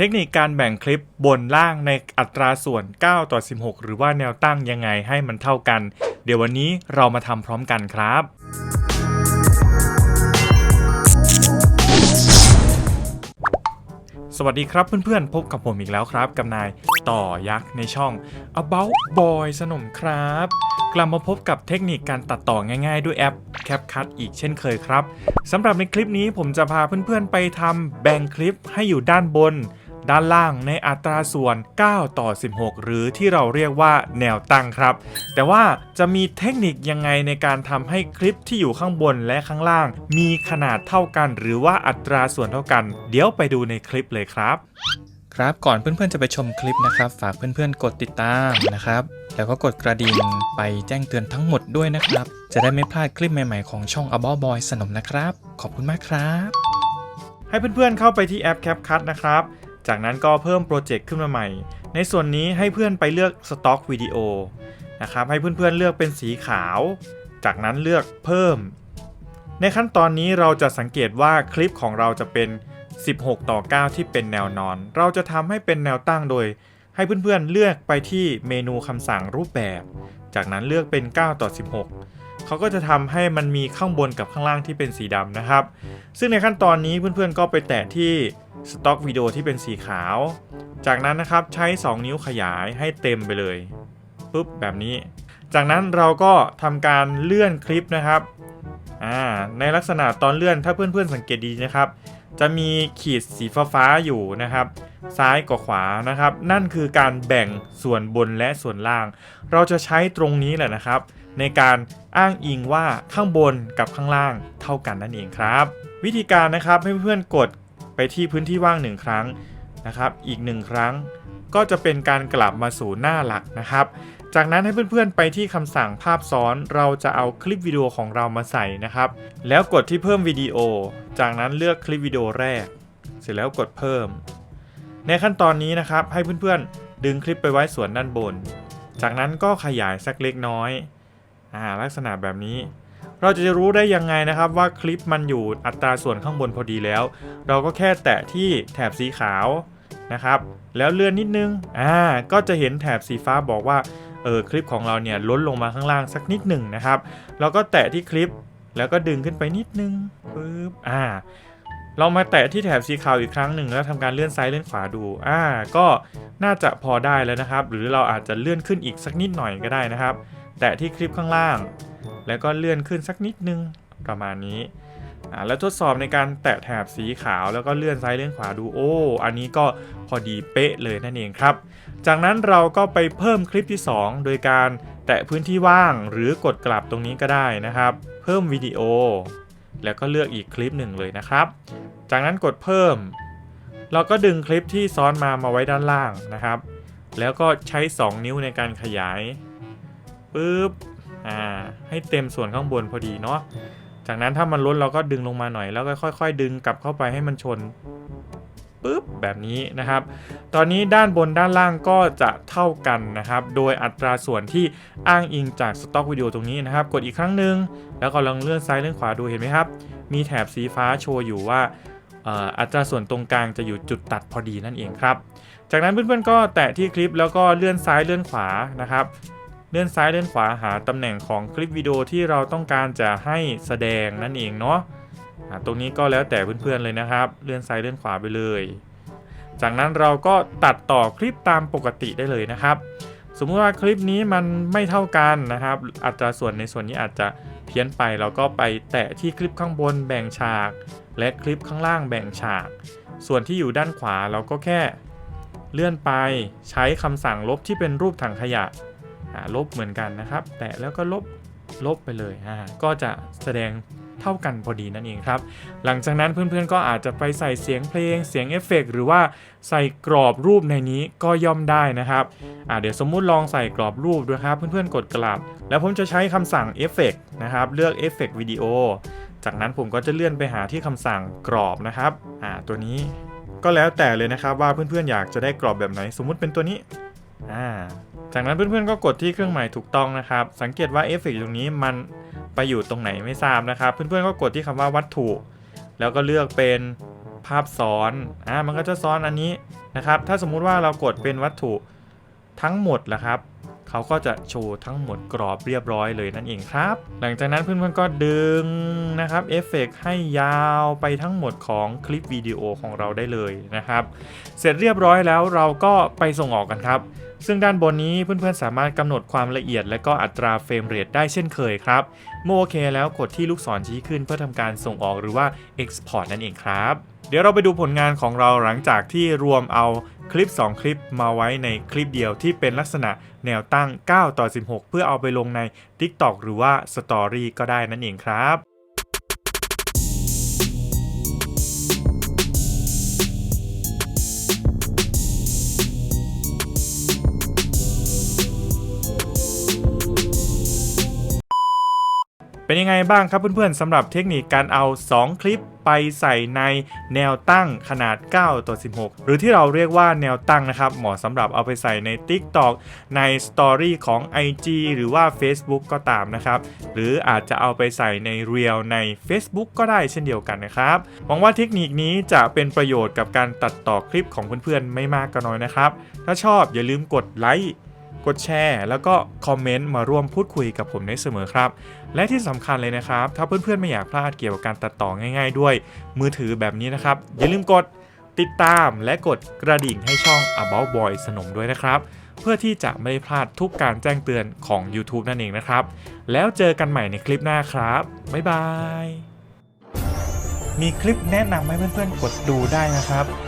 เทคนิคการแบ่งคลิปบนล่างในอัตราส่วน 9 ต่อ 16 หรือว่าแนวตั้งยังไงให้มันเท่ากัน เดี๋ยววันนี้เรามาทำพร้อมกันครับสวัสดีครับเพื่อนๆ พบกับผมอีกแล้วครับ กับนายต่อยักษ์ในช่อง About Boy สนมครับ กลับมาพบกับเทคนิคการตัดต่อง่ายๆ ด้วยแอป CapCut อีกเช่นเคยครับสำหรับในคลิปนี้ผมจะพาเพื่อนๆไปทำแบ่งคลิปให้อยู่ด้านบน ด้านล่างในอัตราส่วน 9 ต่อ 16 หรือที่เราเรียกว่าแนวตั้งครับ แต่ว่าจะมีเทคนิคยังไงในการทำให้คลิปที่อยู่ข้างบนและข้างล่าง มีขนาดเท่ากัน หรือว่าอัตราส่วนเท่ากัน เดี๋ยวไปดูในคลิปเลยครับ ครับก่อนเพื่อนๆจะไปชมคลิปนะครับ ฝากเพื่อนๆ กดติดตามนะครับ แล้วก็กดกระดิ่งไปแจ้งเตือนทั้งหมดด้วยนะครับ จะได้ไม่พลาดคลิปใหม่ๆของช่อง a b o u t Boy สนมนะครับ ขอบคุณมากครับให้เพื่อนๆเข้าไปที่แอป CapCut นะครับ จากนั้นก็เพิ่มโปรเจกต์ขึ้นมาใหม่ ในส่วนนี้ให้เพื่อนไปเลือก Stock Video นะครับให้เพื่อนๆเลือกเป็นสีขาว จากนั้นเลือกเพิ่ม ในขั้นตอนนี้เราจะสังเกตว่าคลิปของเราจะเป็น 16 ต่อ 9 ที่เป็นแนวนอน เราจะทำให้เป็นแนวตั้งโดย ให้เพื่อนๆเลือกไปที่เมนูคำสั่งรูปแบบ จากนั้นเลือกเป็น 9 ต่อ 16 เขาก็จะทำให้มันมีข้างบนกับข้างล่างที่เป็นสีดำนะครับ ซึ่งในขั้นตอนนี้เพื่อนๆก็ไปแตะที่สต็อกวิดีโอที่เป็นสีขาว จากนั้นนะครับใช้ 2 นิ้วขยายให้เต็มไปเลยปุ๊บแบบนี้ จากนั้นเราก็ทำการเลื่อนคลิปนะครับในลักษณะตอนเลื่อนถ้าเพื่อนๆสังเกตดีนะครับ จะมีขีดสีฟ้าๆอยู่นะครับ ซ้ายกับขวานะครับ นั่นคือการแบ่งส่วนบนและส่วนล่าง เราจะใช้ตรงนี้แหละนะครับ ในการอ้างอิงว่าข้างบนกับข้างล่างเท่ากันนั่นเองครับ วิธีการนะครับให้เพื่อนกดไปที่พื้นที่ว่างหนึ่งครั้งนะครับ อีกหนึ่งครั้งก็จะเป็นการกลับมาสู่หน้าหลักนะครับ จากนั้นให้เพื่อนๆไปที่คำสั่งภาพซ้อนเราจะเอาคลิปวิดีโอของเรามาใส่นะครับ แล้วกดที่เพิ่มวิดีโอ จากนั้นเลือกคลิปวิดีโอแรก เสร็จแล้วกดเพิ่ม ในขั้นตอนนี้นะครับให้เพื่อนๆดึงคลิปไปไว้ส่วนด้านบน จากนั้นก็ขยายสักเล็กน้อย อ่าลักษณะแบบนี้ เราจะรู้ได้ยังไงนะครับว่าคลิปมันอยู่อัตราส่วนข้างบนพอดีแล้ว เราก็แค่แตะที่แถบสีขาวนะครับ แล้วเลื่อนนิดนึงอ่าก็จะเห็นแถบสีฟ้าบอกว่าเออคลิปของเราเนี่ยล้นลงมาข้างล่างสักนิดหนึ่งนะครับเราก็แตะที่คลิปแล้วก็ดึงขึ้นไปนิดนึงปึ๊บอ่าเรามาแตะที่แถบสีขาวอีกครั้งหนึ่งแล้วทำการเลื่อนซ้ายเลื่อนขวาดู อ่า ก็น่าจะพอได้แล้วนะครับ หรือเราอาจจะเลื่อนขึ้นอีกสักนิดหน่อยก็ได้นะครับ แตะที่คลิปข้างล่าง แล้วก็เลื่อนขึ้นสักนิดนึงประมาณนี้อ่าแล้วทดสอบในการแตะแถบสีขาวแล้วก็เลื่อนซ้ายเลื่อนขวาดูโอ้อันนี้ก็พอดีเป๊ะเลยนั่นเองครับ จากนั้นเราก็ไปเพิ่มคลิปที่ 2 โดยการแตะพื้นที่ว่างหรือกดกลับตรงนี้ก็ได้นะครับ เพิ่มวิดีโอ แล้วก็เลือกอีกคลิปหนึ่งเลยนะครับ จากนั้นกดเพิ่ม เราก็ดึงคลิปที่ซ้อนมามาไว้ด้านล่างนะครับ แล้วก็ใช้ 2 นิ้วในการขยาย ปึ๊บอ่าให้เต็มส่วนข้างบนพอดีเนาะจากนั้นถ้ามันล้นเราก็ดึงลงมาหน่อยแล้วก็ค่อย ๆ ดึงกลับเข้าไปให้มันชนปึ๊บแบบนี้นะครับ ตอนนี้ด้านบนด้านล่างก็จะเท่ากันนะครับ โดยอัตราส่วนที่อ้างอิงจากสต็อกวิดีโอตรงนี้นะครับ กดอีกครั้งหนึ่งแล้วก็ลองเลื่อนซ้ายเลื่อนขวาดูเห็นไหมครับ มีแถบสีฟ้าโชว์อยู่ว่าอัตราส่วนตรงกลางจะอยู่จุดตัดพอดีนั่นเองครับ จากนั้นเพื่อนๆก็แตะที่คลิปแล้วก็เลื่อนซ้ายเลื่อนขวานะครับ เลื่อนซ้ายเลื่อนขวาหาตำแหน่งของคลิปวิดีโอที่เราต้องการจะให้แสดงนั่นเองเนาะตรงนี้ก็แล้วแต่เพื่อนๆเลยนะครับ เลื่อนซ้ายเลื่อนขวาไปเลย จากนั้นเราก็ตัดต่อคลิปตามปกติได้เลยนะครับ สมมติว่าคลิปนี้มันไม่เท่ากันนะครับ อัตราส่วนในส่วนนี้อาจจะเพี้ยนไปเราก็ไปแตะที่คลิปข้างบนแบ่งฉาก และคลิปข้างล่างแบ่งฉาก ส่วนที่อยู่ด้านขวาเราก็แค่เลื่อนไปใช้คำสั่งลบที่เป็นรูปถังขยะ ลบเหมือนกันนะครับ แตะแล้วก็ลบลบไปเลยอ่าก็จะแสดงเท่ากันพอดีนั่นเองครับ หลังจากนั้นเพื่อนๆก็อาจจะไปใส่เสียงเพลงเสียงเอฟเฟกต์หรือว่าใส่กรอบรูปในนี้ก็ย่อมได้นะครับอ่าเดี๋ยวสมมุติลองใส่กรอบรูปด้วยครับ เพื่อนๆกดกลับ แล้วผมจะใช้คำสั่งเอฟเฟกต์นะครับ เลือกเอฟเฟกต์วิดีโอจากนั้นผมก็จะเลื่อนไปหาที่คำสั่งกรอบนะครับอ่าตัวนี้ก็แล้วแต่เลยนะครับว่าเพื่อนๆอยากจะได้กรอบแบบไหน สมมุติเป็นตัวนี้ อ่าจากนั้นเพื่อนๆก็กดที่เครื่องหมายถูกต้องนะครับ สังเกตว่าเอฟเฟกตรงนี้มันไปอยู่ตรงไหนไม่ทราบนะครับ เพื่อนๆก็กดที่คำว่าวัตถุ แล้วก็เลือกเป็นภาพซ้อนอ่ามันก็จะซ้อนอันนี้นะครับ ถ้าสมมุติว่าเรากดเป็นวัตถุทั้งหมดแล้วครับ เขาก็จะโชว์ทั้งหมดกรอบเรียบร้อยเลยนั่นเองครับ หลังจากนั้นเพื่อนๆก็ดึงนะครับเอฟเฟกต์ให้ยาวไปทั้งหมดของคลิปวิดีโอของเราได้เลยนะครับ เสร็จเรียบร้อยแล้วเราก็ไปส่งออกกันครับ ซึ่งด้านบนนี้เพื่อนๆสามารถกำหนดความละเอียด และก็อัตราเฟรมเรทได้เช่นเคยครับ เมื่อโอเคแล้วกดที่ลูกศรชี้ขึ้นเพื่อทำการส่งออกหรือว่า Export นั่นเองครับ เดี๋ยวเราไปดูผลงานของเราหลังจากที่รวมเอาคลิป 2 คลิปมาไว้ในคลิปเดียวที่เป็นลักษณะแนวตั้ง 9 ต่อ 16 เพื่อเอาไปลงใน TikTok หรือว่า Story ก็ได้นั่นเองครับเป็นยังไงบ้างครับเพื่อนๆสำหรับเทคนิคการเอา 2 คลิป ไปใส่ในแนวตั้งขนาด 9 ต่อ 16 หรือที่เราเรียกว่าแนวตั้งนะครับ เหมาะสำหรับเอาไปใส่ใน TikTok ใน Story ของ IG หรือว่า Facebook ก็ตามนะครับ หรืออาจจะเอาไปใส่ใน Reel ใน Facebook ก็ได้เช่นเดียวกันนะครับ หวังว่าเทคนิคนี้จะเป็นประโยชน์กับการตัดต่อคลิปของเพื่อนๆไม่มากก็น้อยนะครับ ถ้าชอบอย่าลืมกดไลค์ กดแชร์ แล้วก็คอมเมนต์มาร่วมพูดคุยกับผมได้เสมอครับ และที่สำคัญเลยนะครับ ถ้าเพื่อนๆไม่อยากพลาดเกี่ยวกับการตัดต่อง่ายๆ ด้วย มือถือแบบนี้นะครับ อย่าลืมกดติดตามและกดกระดิ่งให้ช่อง About Boy สนมด้วยนะครับ เพื่อที่จะไม่ได้พลาดทุกการแจ้งเตือนของ YouTube นั่นเองนะครับ แล้วเจอกันใหม่ในคลิปหน้าครับ บ๊ายบาย มีคลิปแนะนำให้เพื่อนๆกดดูได้นะครับ